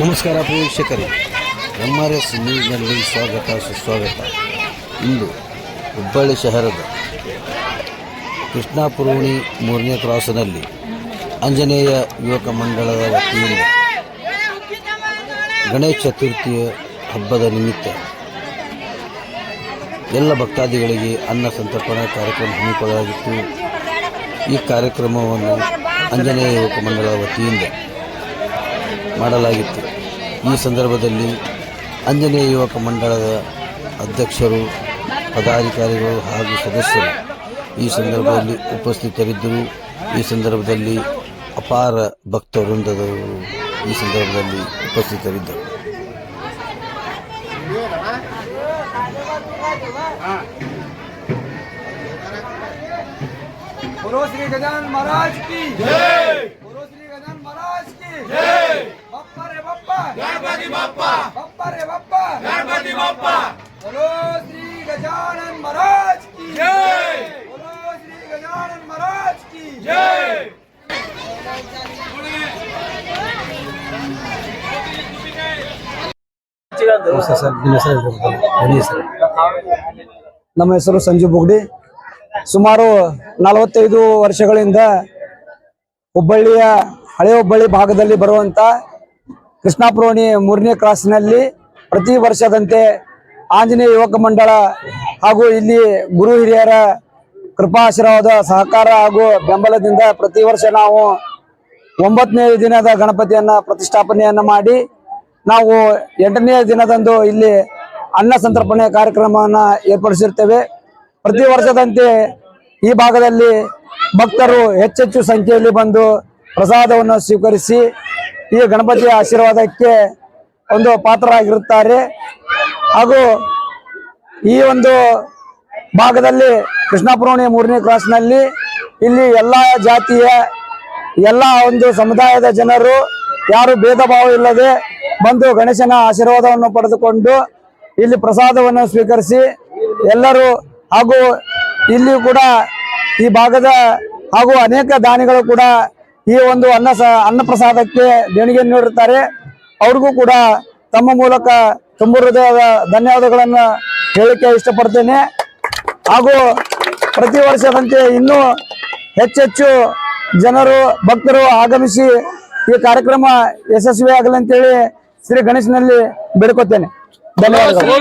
ನಮಸ್ಕಾರ ಪ್ರೇಕ್ಷಕರೇ. M R S ನ್ಯೂಸ್ನಲ್ಲಿ ಸ್ವಾಗತ, ಸುಸ್ವಾಗತ. ಇಂದು ಹುಬ್ಬಳ್ಳಿ ಶಹರದ ಕೃಷ್ಣಾಪುರೋಣಿ ಮೂರನೇ ಕ್ರಾಸ್ನಲ್ಲಿ ಆಂಜನೇಯ ಯುವಕ ಮಂಡಳದ ವತಿಯಿಂದ ಗಣೇಶ ಚತುರ್ಥಿಯ ಹಬ್ಬದ ನಿಮಿತ್ತ ಎಲ್ಲ ಭಕ್ತಾದಿಗಳಿಗೆ ಅನ್ನ ಸಂತರ್ಪಣಾ ಕಾರ್ಯಕ್ರಮ ಹಮ್ಮಿಕೊಳ್ಳಲಾಗಿತ್ತು. ಈ ಕಾರ್ಯಕ್ರಮವನ್ನು ಆಂಜನೇಯ ಯುವಕ ಮಂಡಳದ ವತಿಯಿಂದ ಮಾಡಲಾಗಿತ್ತು. ಈ ಸಂದರ್ಭದಲ್ಲಿ ಆಂಜನೇಯ ಯುವಕ ಮಂಡಳದ ಅಧ್ಯಕ್ಷರು, ಪದಾಧಿಕಾರಿಗಳು ಹಾಗೂ ಸದಸ್ಯರು ಈ ಸಂದರ್ಭದಲ್ಲಿ ಉಪಸ್ಥಿತರಿದ್ದರು. ಈ ಸಂದರ್ಭದಲ್ಲಿ ಅಪಾರ ಭಕ್ತ ವೃಂದದವರು ಈ ಸಂದರ್ಭದಲ್ಲಿ ಉಪಸ್ಥಿತರಿದ್ದರು. ಶ್ರೀ ಗಜಾನ ಮಹಾರಾಜ್ ಕಿ बप्पा बप्पा रे बप्पा गणपति बप्पा बोलो श्री गजानन महाराज की जय बोलो श्री गजानन महाराज की जय ನಮ್ಮ ಹೆಸರು ಸಂಜು ಬುಗ್ಡಿ ಸುಮಾರು ನಲವತ್ತೈದು ವರ್ಷಗಳಿಂದ ಹುಬ್ಬಳ್ಳಿಯ ಹಳೆ ಹುಬ್ಬಳ್ಳಿ ಭಾಗದಲ್ಲಿ ಬರುವಂತ ಕೃಷ್ಣಾಪುರೋಣಿ ಮೂರನೇ ಕ್ರಾಸ್ನಲ್ಲಿ ಪ್ರತಿ ವರ್ಷದಂತೆ ಆಂಜನೇಯ ಯುವಕ ಮಂಡಳ ಹಾಗೂ ಇಲ್ಲಿ ಗುರು ಹಿರಿಯರ ಕೃಪಾಶೀರ್ವಾದ ಸಹಕಾರ ಹಾಗೂ ಬೆಂಬಲದಿಂದ ಪ್ರತಿ ವರ್ಷ ನಾವು ಒಂಬತ್ತನೇ ದಿನದ ಗಣಪತಿಯನ್ನ ಪ್ರತಿಷ್ಠಾಪನೆಯನ್ನ ಮಾಡಿ ನಾವು ಎಂಟನೇ ದಿನದಂದು ಇಲ್ಲಿ ಅನ್ನ ಸಂತರ್ಪಣೆ ಕಾರ್ಯಕ್ರಮವನ್ನು ಏರ್ಪಡಿಸಿರ್ತೇವೆ. ಪ್ರತಿ ವರ್ಷದಂತೆ ಈ ಭಾಗದಲ್ಲಿ ಭಕ್ತರು ಹೆಚ್ಚೆಚ್ಚು ಸಂಖ್ಯೆಯಲ್ಲಿ ಬಂದು ಪ್ರಸಾದವನ್ನು ಸ್ವೀಕರಿಸಿ ಈ ಗಣಪತಿಯ ಆಶೀರ್ವಾದಕ್ಕೆ ಒಂದು ಪಾತ್ರರಾಗಿರುತ್ತಾರೆ. ಹಾಗೂ ಈ ಒಂದು ಭಾಗದಲ್ಲಿ ಕೃಷ್ಣಪುರವಣಿ ಮೂರನೇ ಕ್ರಾಸ್ನಲ್ಲಿ ಇಲ್ಲಿ ಎಲ್ಲ ಜಾತಿಯ, ಎಲ್ಲ ಒಂದು ಸಮುದಾಯದ ಜನರು, ಯಾರು ಭೇದ ಭಾವ ಇಲ್ಲದೆ ಬಂದು ಗಣೇಶನ ಆಶೀರ್ವಾದವನ್ನು ಪಡೆದುಕೊಂಡು ಇಲ್ಲಿ ಪ್ರಸಾದವನ್ನು ಸ್ವೀಕರಿಸಿ ಎಲ್ಲರೂ ಹಾಗೂ ಇಲ್ಲಿ ಕೂಡ ಈ ಭಾಗದ ಹಾಗೂ ಅನೇಕ ದಾನಿಗಳು ಕೂಡ ಈ ಒಂದು ಅನ್ನ ಸ ಅನ್ನ ಪ್ರಸಾದಕ್ಕೆ ದೇಣಿಗೆ ನೀಡಿರುತ್ತಾರೆ. ಅವ್ರಿಗೂ ಕೂಡ ತಮ್ಮ ಮೂಲಕ ತುಂಬ ಹೃದಯದ ಧನ್ಯವಾದಗಳನ್ನು ಹೇಳಕ್ಕೆ ಇಷ್ಟಪಡ್ತೇನೆ. ಹಾಗೂ ಪ್ರತಿ ವರ್ಷದಂತೆ ಇನ್ನೂ ಹೆಚ್ಚೆಚ್ಚು ಜನರು ಭಕ್ತರು ಆಗಮಿಸಿ ಈ ಕಾರ್ಯಕ್ರಮ ಯಶಸ್ವಿಯಾಗಲಿ ಅಂತೇಳಿ ಶ್ರೀ ಗಣೇಶನಲ್ಲಿ ಬೇಡ್ಕೊತೇನೆ. ಧನ್ಯವಾದಗಳು.